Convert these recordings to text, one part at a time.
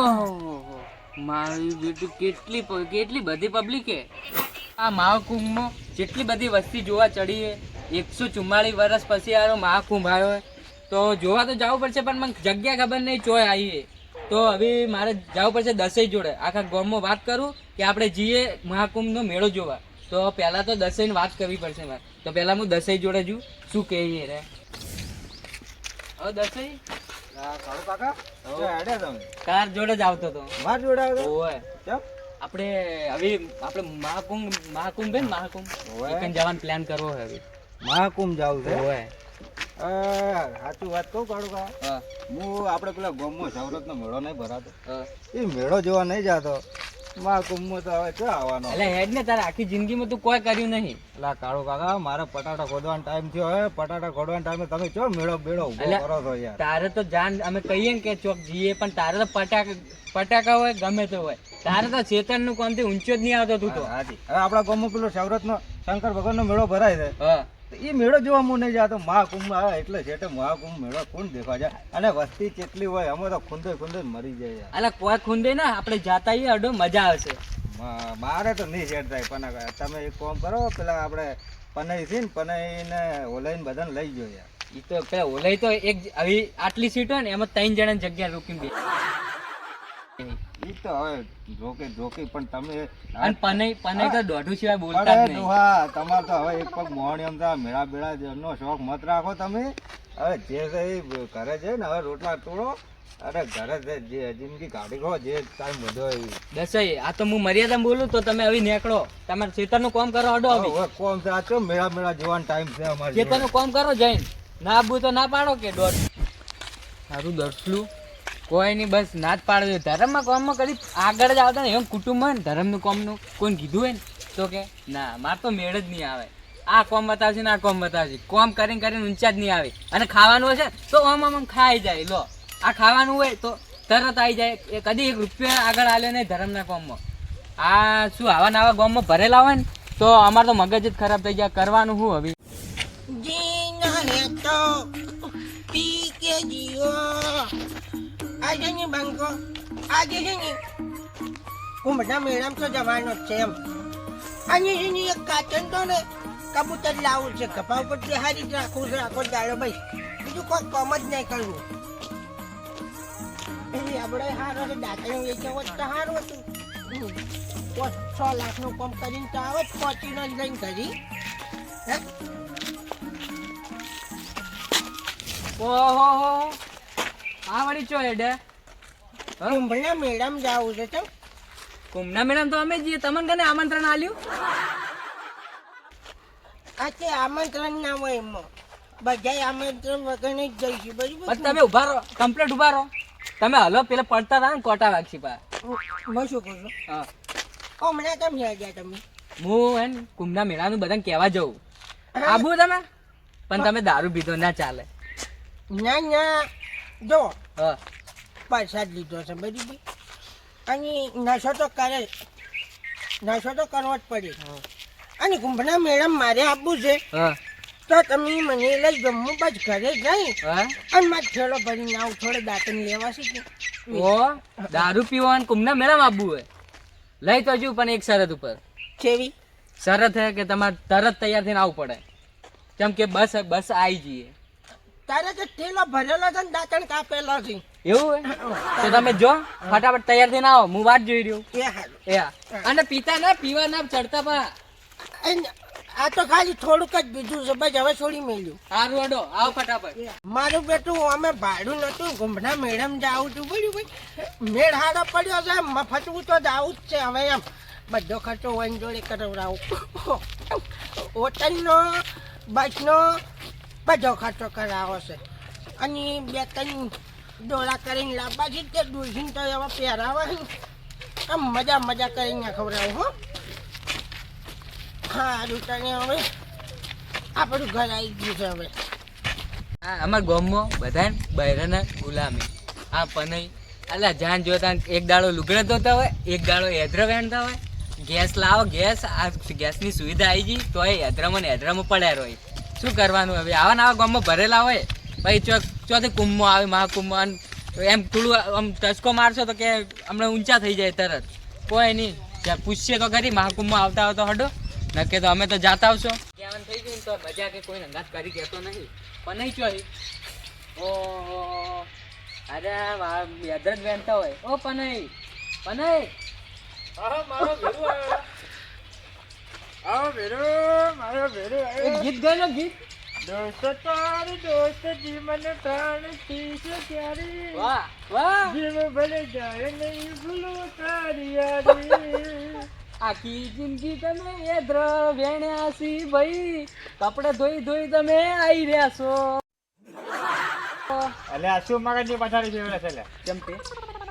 ઓહો, મારી બેટી કેટલી કેટલી બધી પબ્લિક આ મહાકુંભમાં જેટલી બધી વસ્તી જોવા ચડી એકસો ચુમ્માળીસ વર્ષ પછી આનો મહાકુંભ આવ્યો તો જોવા તો જવું પડશે, પણ મને જગ્યા ખબર નહીં, ચોય આવીએ તો હવે મારે જવું પડશે દસેય જોડે. આખા ગામમાં વાત કરું કે આપણે જઈએ મહાકુંભનો મેળો જોવા. તો પહેલાં તો દસેયની વાત કરવી પડશે મારે. તો પહેલાં હું દસેય જોડે જઉં. શું કહીએ રે? હવે દસેય આ કાળુ કાકા હો. જો હેડ્યા તમે કાર જોડે જ આવતો હતો. માર જોડાવ તો ઓય. કેમ આપણે હવે આપણે મહાકુંભ મહાકુંભ હે ને મહાકુંભ એકન જવાનો પ્લાન કરવો છે હવે. મહાકુંભ જાવ છે? ઓય. સાચું વાત કહું કાળુ કાકા હું. આપણે પેલા ગોમો સૌરત નો મેળો નહીં ભરાતો. એ મેળો જોવા નહીં જાતો. મહાકુંભમાં તો હવે ક્યાં આવવાનો. એટલે હેડ ને તારે આખી જિંદગીમાં તું કોઈ કર્યું નહીં. પેલા કાળુ કાકા મારે પટાટા ખોદવાનો ટાઈમ થયો હવે પટાટા ખોદવાનો ટાઈમે તમે ચો મેળો મેળો ઊભો. કરો છો યાર. તારે તો જાન અમે કહીએ ને કે ચોક જઈએ પણ તારે તો પટાકા પટાકા હોય ગમે તે હોય. તારે તો ચેતનનું કોમથી ઊંચો જ નહીં આવતો તું તો. હવે આપણા ગામમાં પેલો સવરતનો શંકર ભગવાનનો મેળો ભરાય છે. હા. એ મેળો જોવા હું નહીં જાતો મહાકુંભ આવે એટલે છેટે મહાકુંભ મેળો કોણ દેખવા જાય? અને વસ્તી કેટલી હોય? અમે તો ખુંદે ખુંદે મરી જાય અલા કોઈ ખુંદે ના આપણે જાતા એ અડો મજા આવશે. મારે તો નહીં સેટ થાય પણ તમે એક કામ કરો પેલા આપણે પનઈ છે ને પનઈ ને ઓલાઈને બધાને લઈ ગયો યાર ઈ તો પેલા ઓલાઈ તો એક આવી આટલી સીટ હોય ને એમાં ત્રણ જણા જગ્યા રોકીને બે ઈ તો હવે જોકે જોકે પણ તમે અને પનઈ પનઈ તો દોઢું સિવાય બોલતા જ નહીં. ડોહા તમારે તો હવે એક પગ મોહણી એમ મેળા બેળા નો શોખ મત રાખો તમે. હવે જે છે ઘરે છે ને હવે રોટલા તોડો. અરે ઘરે છે જે જિંદગી કાઢી ખો જે ટાઈમ બધો એ આ તો હું મર્યાદા બોલું તો તમે હવે નીકળો. તમારે ચેતનનું કામ કરો અડો હવે કોમ સાચો મેળા મેળા જોવાનો ટાઈમ છે અમારે ચેતનનું કામ કરો જઈને. ના આપવું તો ના પાડો કે દોઢ. સારું દર્શલું. કોઈ નહીં બસ ના જ પાડો ધર્મમાં કોમમાં કદી આગળ જ આવતા ને એમ કુટુંબ હોય ને, ધર્મનું કોમનું કોઈને કીધું હોય ને, તો કે, ના, માર તો મેળ જ નહીં આવે. આ કોમ બતાવશે ને આ કોમ બતાવશે. કોમ કરીને કરીને ઊંચા જ નહીં આવે. અને ખાવાનું હશે તો આમ આમ ખાઈ જાય. લો, આ ખાવાનું હોય તો તરત આવી જાય. એ કદી એક રૂપિયા આગળ આવ્યો નહીં ધર્મના કોમમાં. આ શું, આવા નવા ગોમમાં ભરેલા હોય ને, તો અમારે તો મગજ જ ખરાબ થઈ ગયા. કરવાનું શું હવે? જીના હેતો પી કે જીવો આજે ની બંકો આજે છે ને. બધા મેળામ તો જવાનો જ છે એમ. અને છે ને એક કાચન તો ને કબૂતર લાવું છે. કપા ઉપર બિહારી જ રાખવું છે. આખો દાડો ભાઈ. બીજું કોઈ કામ જ નહીં કરવું. એટલે આપણે હારો છે. દાંતણ વેચે હોત તો સારું હતું. છ લાખનું કામ કરીને તો આવે જ પહોંચીને જ લઈને કરી હે ઓહો આ વળી ચો હેડે? કુંભના મેળામાં જાવું છે તો કુંભના મેળામાં તો અમે જઈએ. તમને કને આમંત્રણ આલ્યું? આ તે આમંત્રણ ના હોય એમાં બધા આમંત્રણ વગર જ જઈશું બરાબર તમે ઊભા રહો કમ્પ્લીટ ઊભા રહો. તમે હલો પેલા પડતા હતા ને કોટા વાગશી પા હું શું કહું છું? હા. હમણાં કેમ યાદ ગયા તમે? હું હે ને કુંભના મેળાનું બધાને કહેવા જવું આબુ તમે? પણ તમે દારૂ પીધો ના ચાલે. ના ના. જો હા. પ્રસાદ લીધો છે બી. અને નશો તો કરે નશો તો કરવો જ પડે. અને કુંભના મેડમ મારે આપવું છે હા. તો તમે મને લઈ હું બસ ઘરે જઈ. હા. અને મારે છેડો ભરીને આવું થોડે દાંતણ લેવા શીખી કે ઓ દારૂ પીવો અને કુંભના મેળામાં આપવું હોય. લઈ તો જુ પણ એક શરત ઉપર. કેવી? શરત હે કે તમારે તરત તૈયાર થઈને આવવું પડે. કેમ કે બસ બસ આવી જઈએ. તારે તો થેલો ભરેલો છે ને દાંતણ કાપેલો છે એવું તો તમે જો ફટાફટ તૈયાર થઈને આવો હું જોઈ રહ્યો અને પીતા ના પીવા ના ચડતા પા આ તો ખાલી થોડુંક જ બીજું છે બસ હવે છોડી મેલ્યું સારું અડો આવો ફટાફટ મારું બેટું અમે ભાડું નતું ગુંભના મેડમ જાવું છું બોલ્યું ભાઈ મેળ હાડો પડ્યો છે મફતવું તો જાવું જ છે હવે એમ બધો ખર્ચો વન જોડે કરાવડાવું હોટલનો બસનો બધો ખર્ચો કરાવો છે. અને બે ત્રણ ડોળા કરીને લાવવા છે તે દૂધીને તો એવા પહેરાવા છે. આમ મજા મજા કરીને ખવડાવું, હો. સારું તને હવે આપણું ઘર આવી ગયું છે હવે. હા અમાર ગામમાં બધા બહેરાના ગુલામી. આ પનઈ, અલા, જાન જોતા એક દાડો લુગડે ધોતા હોય, એક દાડો હેદરો વેણતા હોય. ગેસ લાવો, ગેસ, આ ગેસની સુવિધા આવી ગઈ તો એ હેદરામાં ને હેદરામાં પડ્યા હોય શું કરવાનું હવે? આવા નવા ગામમાં ભરેલા હોય. પછી ચોક ચોથી કુંભમાં આવે મહાકુંભમાં. અને એમ થોડું આમ ટચકો મારશો તો કે હમણાં ઊંચા થઈ જાય તરત. કોઈ નહીં. ત્યાં પૂછશે તો ખરી મહાકુંભમાં આવતા આવતા હડો. નકે તો અમે તો જાતા આવશો. કહેવાનું થઈ ગયું તો મજા કે કોઈ અંગાત કરી કહેતો નહીં. પણ નહીં ચોરી. ઓ અરે યાદ જ વહેતા હોય. ઓ પનઈ પનઈ એક ગીત ગાય ગીત. વાહ વાહ. આખી જિંદગી તમે એ દ્ર વેણ્યા સી ભાઈ. કપડે ધોઈ ધોઈ તમે આવી રહ્યા છો. એટલે આ શું મગજની પછાડી ફેવરે છે કેમ તે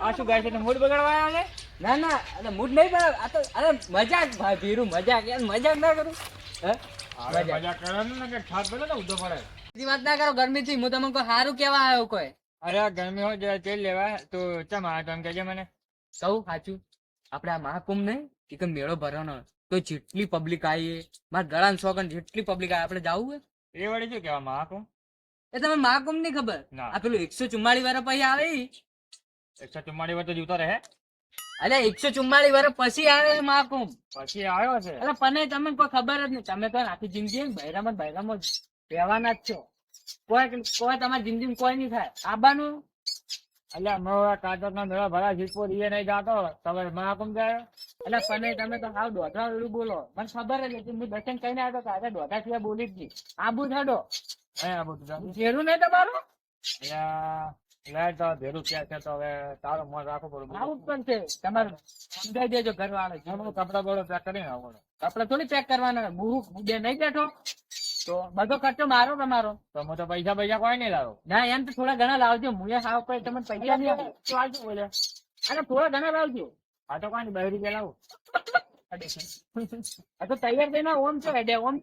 આ શું ગાય છે? ને મૂડ બગાડવા આવે ના ના અરે મૂડ નહીં બરાબર આ તો અરે મજાક ભાઈ ભીરું મજાક યાર મજાક ના કરું. હે? મજાક. મજા. કરવાનું ને કે ઠાક પેલો ને ઉધો પડે. બધી વાત ના કરો ગરમીથી હું તમને કોઈ સારું કેવા આવ્યો કોઈ? અરે ગરમી હોય જરા તેલ લેવા તો ચમ આ તો એમ કહેજે મને. સૌ સાચું આપણે આ મહાકુંભ નહીં એક મેળો ભરવાનો તો જેટલી પબ્લિક આવી મારા ગળાન સોગન જેટલી પબ્લિક આવી આપણે જવું હે એ વળી શું કેવા મહાકુંભ? એ તમે મહાકુંભની ખબર? ના. આ પેલું એકસો ચુમ્માળી વર્ષ પછી આવે. એકસો ચુમ્માળી વર્ષ તો જીવતો રહે. અરે એકસો ચુમ્માળી વર્ષ પછી આવે છે મહાકુંભ પછી આવ્યો છે. અરે પણ તમને કોઈ ખબર જ નહીં. તમે તો આખી જિંદગી બૈરામાં જ બૈરામાં જ રહેવાના જ છો. કોઈ કોઈ તમારી જિંદગી કોઈ નહીં થાય. આબાનું એટલે અમે કાચર ના મેળા ભરા જીતપુર એ નહીં જાતો. તમે મહાકુંભ જાય? એટલે પણ તમે તો હાવ દોઢા વેલું બોલો. મને ખબર જ હતી હું દર્શન કહીને આવ્યો આજે દોઢા સિવાય બોલી જ નહીં. આબુ થાડો હે આ બધું જાણું. ઘેરું નહીં તમારું? એટલે લે તો ભેરું ક્યાં છે તો હવે તારો મોં રાખવું પડે. આવું પણ છે. તમારે સમજાઈ દેજો ઘરવાળા બધું કપડા બોલો પેક કરીને આવો. કપડા થોડી પેક કરવાના હું હું બે નહીં બેઠો. તો બધો ખર્ચો મારો તમારો? તો હું તો પૈસા પૈસા કોઈ નહીં લાવો. ના એમ તો થોડા ઘણા લાવજો. હું એ હાવ કોઈ તમને પૈસા નહીં આવજો બોલે. અરે થોડા ઘણા લાવજો. આ તો કોઈ બહેરી રૂપિયા લાવું તો તૈયાર થઈને ઓમ છો હેડે ઓમ ઓમ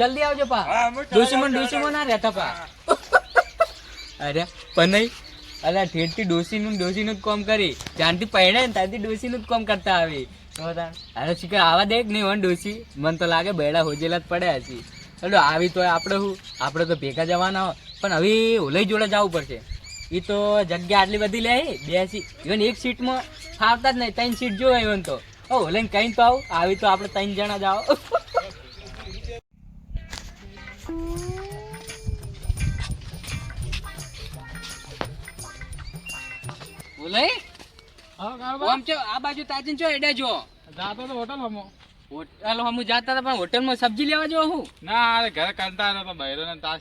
જલ્દી આવજો પા. ડોસીમો ડોસીમો ના રહેતા પા. અરે પનઈ અલા ઠેઠથી ડોસીનું ડોસીનું જ કોમ કરી. જ્યાંથી પહેણે ને ત્યાંથી ડોસીનું જ કોમ કરતા આવી. તો અરે શીખર આવા દે કે નહીં વન ડોસી? મને તો લાગે બેડા હોજેલા જ પડ્યા છે. એટલે આવી તો આપણે શું આપણે તો ભેગા જવાના હોય. પણ હવે ઓલઈ જોડે જવું પડશે. એ તો જગ્યા આટલી બધી લે બે સીટ ઇવન એક સીટમાં ફાવતા જ નહીં ત્રણ સીટ જોવે ઇવન તો. ઓ ઓલઈને કઈ તો આવ આવી તો આપણે ત્રણ જણા જાઓ બોલે આમ ચો આ બાજુ તાજીન છો એડે જો. જાતો તો હોટલ હમો. હોટલ હમુ જાતા હતા પણ હોટલમાં સબ્જી લેવા જો હું? ના ઘરે કરતા તો બહેરો ને તાસ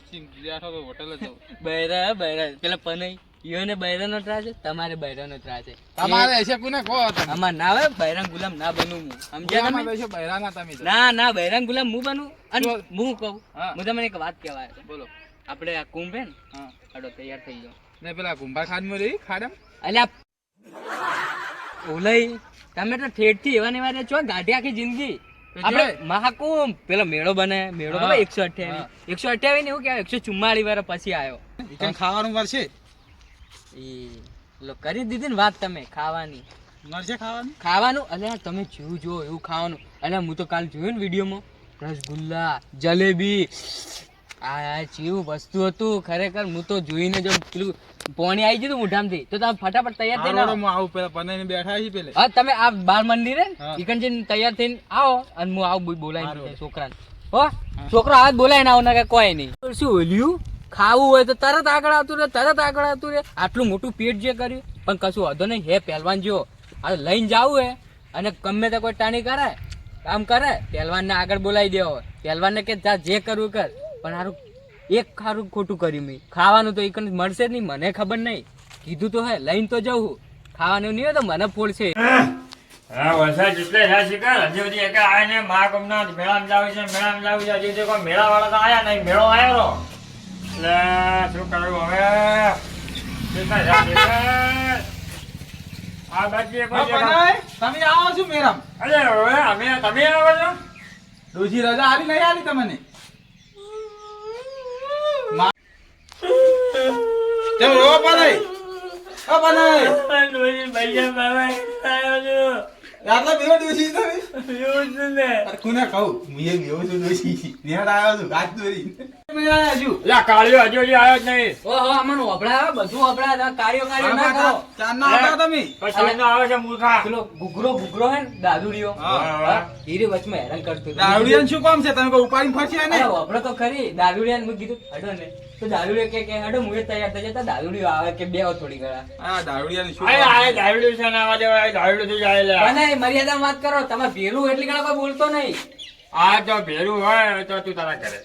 તો હોટલ જ બૈરા બૈરા પેલા પનઈ. ઈયોને બૈરાનો ત્રાસ છે તમારે બૈરાનો ત્રાસ છે. તમારે એસે કોને? કહો અમાર ના આવે બૈરાંગ ગુલામ ના બનું હું. સમજ્યા તમે? બેસો બૈરાના તમે ના ના બૈરાંગ ગુલામ હું બનું? અને હું કહું. હું. તમને એક વાત કહેવાય બોલો. આપણે આ કુંભ હે ને હાડો તૈયાર થઈ ગયો. ને પેલા કુંભા ખાનમાં રહી ખાડમ? અલ્યા ઓલઈ તમે તો ઠેઠથી એવા ને એવા છો ગાઢી આખી જિંદગી. આપણે મહાકુંભ પેલો મેળો બને મેળો બને એકસો અઠ્યાવીસ. એકસો અઠ્યાવીસ ને એવું કહેવાય એકસો ચુમ્માળી વાર પછી આવ્યો. ખાવાનું ખાવાનું મળશે એ કરી દીધી ને વાત તમે ખાવાની. મળશે ખાવાનું? ખાવાનું? અલે તમે જેવું જો એવું ખાવાનું. અલે હું તો કાલ જોયું ને વિડીયોમાં રસગુલ્લા જલેબી. આ આ જેવું વસ્તુ હતું ખરેખર હું તો જોઈને જો પેલું પોણી આવી ગયું મોઢામાંથી તો તમે ફટાફટ તૈયાર થઈને આવો. આવું પેલા પનાઈને બેઠા છે પેલે. હા તમે આ બાર મંદિરે હા. ચિકન જઈને તૈયાર થઈને આવો અને હું આવું બોલાવીને. છોકરાને. હો? છોકરો હાથ બોલાવીને આવો ને કોઈ નહીં. શું ઓલ્યું? ખાવું હોય તો તરત આગળ આવતું રહે, તરત આગળ આવતું રહે. આટલું મોટું પેટ જે કર્યું, પણ કશું વાંધો નહીં. હે પહેલવાન જો, આ લઈને જવું હે. અને ગમે તે કોઈ ટાણી કરાય, કામ કરે પહેલવાનને આગળ બોલાવી દેવો. પહેલવાનને કે, જા, જે કરવું કર. પણ સારું એક ખારું ખોટું કર્યું મેં. ખાવાનું તો એક મળશે જ નહીં, મને ખબર નહીં. કીધું તો હે, લઈને તો જવું ખાવાનું નહીં હોય તો મને ફોડશે. હા, વરસાદ છે શિકાર હજી તો આયા નહીં. મેળો આયો એટલે શું કરવું હવે. આ બાજુ તમે આવો છો મેરામ અરે હવે અમે તમે આવો છો? ડોશી રજા આલી નહીં આલી તમને. બનાઈ ઓ બનાઈ ડોશી પૈસા મારવા આવ્યો છું. આટલા બેવો દોશી તમે? એવું જ ને. અરે કોને કહું? હું એ બેવો છું ડોશી. નેટ આવ્યો છું ગાજ દોરી. મેં આયા છું લા કાળિયો હજી હજી આવ્યો જ નહીં. ઓહો અમને વપરાય બધું વપરાય તમે કાર્યો કાર્યો ના કરો. ચાર ના આવતા તમે? પછી એનો આવે છે મૂર્ખા. પેલો ગુગરો ગુગરો હે દાદુડીઓ. હીરે વચમાં હેરાન કરતો હતો. શું કામ છે? તમે કોઈ ઉપાડીને ફરશે ને અરે તો ખરી. દાદુડિયાને મેં કીધું હડો ને. તો દાદુડિયો કે કે હડો હું તૈયાર થઈ જતા આવે કે બેહો થોડી ઘણા. આ દારૂડિયાનું શું આય કામ આય છે? ને આવા દેવા થી જાય લે. વાત કરો તમે ભેલું એટલી ઘણા કોઈ બોલતો નહીં. આ તો ભેરું હોય તો તું તારા કરે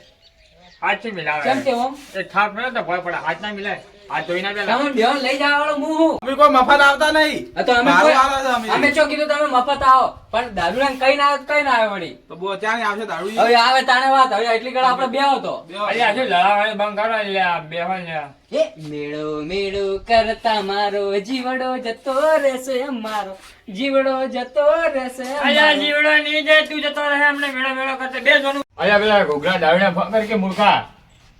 હાથથી મિલાવે. કેમ કે ઓમ એક થાપ મળે તો ભય પડે હાથ ના મિલાય. હાથ ધોઈ પેલા. તમે બેહો લઈ જવા વાળો હું હું? અમે કોઈ મફત આવતા નહીં. તો અમે કોઈ- અમે. અમે ચો કીધું તમે મફત આવો. પણ દાદુડિયાને કઈ ના કઈ ના આવે વળી. તો બહુ ચાણી આવશે દારૂડિયા હવે આવે તાણે વાત. હવે એટલી ઘણા આપણે બેહો તો. અરે આજે લડાવે બંધ કરો બે હોય એ મેળો મેળો કરતા મારો જીવડો જતો રહેશે મારો જીવડો જતો રહેશે અલ્યા જીવડો નહીં જાય તું જતો રહે અમને મેળો મેળો કરતા. બે જોનું અલ્યા પેલા ઘોઘરા દારૂડિયા ફોન કે મૂર્ખા?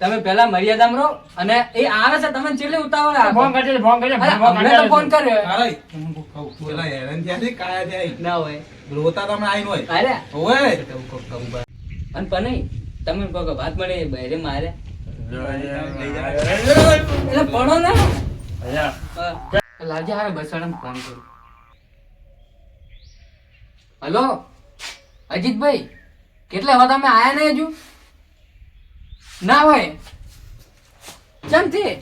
તમે પેલા મર્યાદામાં રહો અને એ આવે છે તમે ચેલે ઉતાવળ આવે? ફોન કરજે ફોન કરજે તો ફોન કર્યો. અરે, પેલા હેરાન થયા કાયા થયા. ના હોય. રોતા તમે આઈન હોય. અરે. હોય. અને પણ તમે કહો કે વાત મળે બહેરે મારે. એટલે પડો ને. લાજે હારે બસાડાને ફોન કરું. હલો? અજીતભાઈ કેટલે હો તમે આયા નહીં હજુ? ના હોય. કેમ થી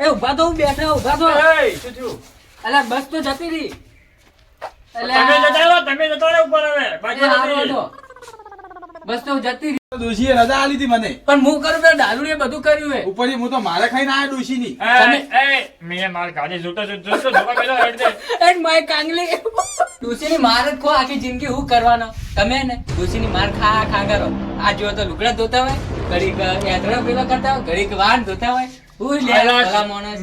એ ઊભા તો હું બેઠા ઊભા તો. એય, શું થયું? અલા બસ તો જતી રહી. તમે જતા રહો, તમે જતા રહો ઉપર હવે. એ બાકી હારું નથી. હતો. બસ તો જતી રહી. રજા આલી હતી મને. પણ હું કરું દારૂએ બધું કર્યું હે ઉપરથી હું તો મારે ખાઈને આયા ડોશીની. એય, એય, માર ગાડી જોતો જોતો જોતો પેલો હેડ એન્ડ માય કાંગલી. ડુસીની માર જ ખો આખી જિંદગી હું કરવાનો. તમે ને ડુસીની માર ખા ખા કરો. આ જો તો લુગડા ધોતા હોય. ઘડીક યાત્રા પેલો કરતા હોય ઘડીક વાન ધોતા હોય હું લે ભલા માણસ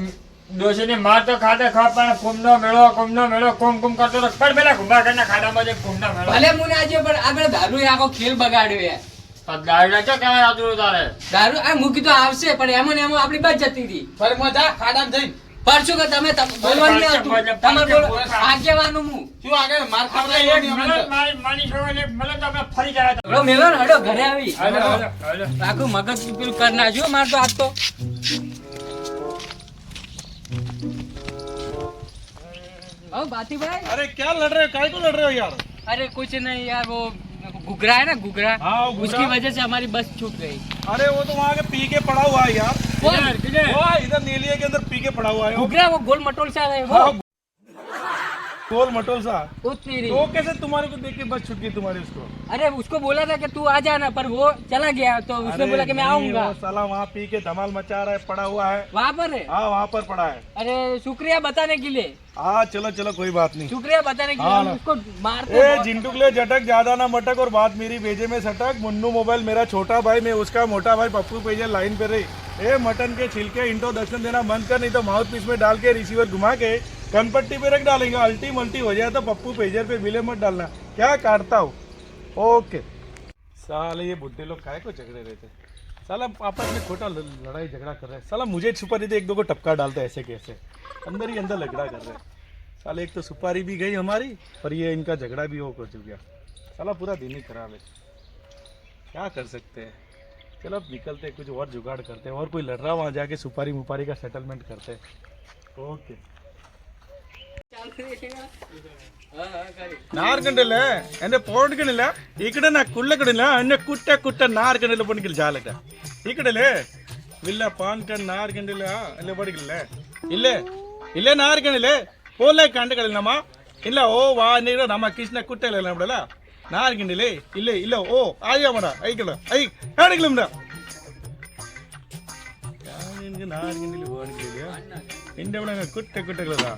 ડોશીની માર તો ખાતે ખા પણ નો મેળો કુંભનો મેળો કુંભ કુંભ કરતો હતો. પણ પેલા કુંભાકરના ખાડામાં જે કુંભનો મેળો. ભલે મુને આજે પણ આગળ દારૂ આખો ખેલ બગાડ્યો યાર આ દારૂડિયા ક્યાં કહેવાય તારે? દારૂ આ મૂકી તો આવશે પણ એમાં ને એમાં આપણી બચ જતી હતી ફરી મજા ખાડામાં જઈને. પરશું કે તમે તમ- બોલવાનું નહીં હતું. બોલે, તમારે બોલે, બોલો બોલે. આગેવાનું હું શું આગળ માર આપણે ખાવડાવી એક દેવાની મિનિટ અમને તો. મારી- મારી છોકરીને એક મિનિટ આપણે ફરી જાય તો. હળો મેલો ને હળો ઘરે આવી હાલો, હાલો, હાલો. આખું મગજ પેલું કરી નાખ્યું માર તો આજ તો ઓ बातीभाई अरे क्या लड़ रहे हो काय को लड़ रहे हो यार अरे कुछ नहीं यार वो घुघरा है ना घुघरा हाँ, वो घुघरा। उसकी वजह से हमारी बस छूट गई अरे वो तो वहाँ के पी के पड़ा हुआ है यार कौन किधर? वो इधर नीलिया के अंदर पी के पड़ा हुआ है। वो। वो गोल मटोल सा है वो। हाँ, गोल मटोल सा। उतनी तो वो कैसे तुम्हारे को देख के बस छुट गई तुम्हारी उसको? अरे उसको बोला था कि तू आ जाना पर वो चला गया तो उसने बोला कि मैं आऊँगा। वो साला वहाँ पी के धमाल मचा रहा है पड़ा हुआ है। वहाँ पर है? हाँ वहाँ पर पड़ा है। अरे शुक्रिया बताने के लिए। हाँ चलो चलो कोई बात नहीं। शुक्रिया बताने के लिए हाँ ना। उसको मारते ए जिंटू के लिए झटक ज़्यादा ना मटक और बात मेरी भेजे में सटक। मुन्नू मोबाइल मेरा छोटा भाई मैं उसका मोटा भाई पप्पू पेजे लाइन पे रही। ए, मटन के छिलके इंटो दर्शन देना बंद कर, नहीं तो माउथ पीस में डाल के रिसीवर घुमा के कनपट्टी पे रख डालेंगे। अल्टी मल्टी हो जाए तो पप्पू पेजर पे बिले मत डालना। क्या काटता हो? ओके। साले, ये बुढ़े लोग काय को झगड़े रहते साला, आपस में खोटा लड़ाई झगड़ा कर रहे हैं। साला, मुझे सुपारी दे एक दो को टपका डालते ऐसे कैसे? अंदर ही अंदर लगड़ा कर रहे हैं। साले, एक तो सुपारी भी गई हमारी, पर ये इनका झगड़ा भी हो हो गया। साला, पूरा दिन ही खराब है। क्या कर सकते हैं? चलो अब निकलते कुछ और जुगाड़ करते हैं और कोई लड़ रहा वहाँ जाके सुपारी मुपारी का सेटलमेंट करते हैं ओके ನಾರ್ಗಂಡಲ್ಲ ಅಂದ್ರೆ ಪೌಡ್ಗಣಿಲ್ಲ ಈ ಕಡೆ ನಾ ಕುಳ್ಳಗಡಿಲ್ಲ ಅಣ್ಣ ಕುಟ್ಟ ಕುಟ್ಟ ನಾರ್ಗಂಡಲ್ಲ ಬಣ್ಗಿಲ್ ಜಾಲಕ ಈ ಕಡೆಲೆ ಇಲ್ಲ ಪಾನ್ ಕಣ್ ನಾರ್ಗಂಡಿಲ್ಲ ಅಲ್ಲೇ ಬಡಗಿಲ್ಲ ಇಲ್ಲೇ ಇಲ್ಲೇ ನಾರ್ಗಣಿಲ್ಲ ಪೋಲೆ ಕಂಡಗಳಿಲ್ಲ ನಮ್ಮ ಇಲ್ಲ ಓ ವಾ ನೀರು ನಮ್ಮ ಕೃಷ್ಣ ಕುಟ್ಟ ಇಲ್ಲ ಬಿಡಲ್ಲ நான் இருக்கின்றே இல்லை இல்லை. ஓ ஆயாமாடா ஐக்கடா ஐ நான் கிளம்புடா நான் இருக்கின்றே ஓ இல்லையா எந்த விட குட்ட குட்டங்களா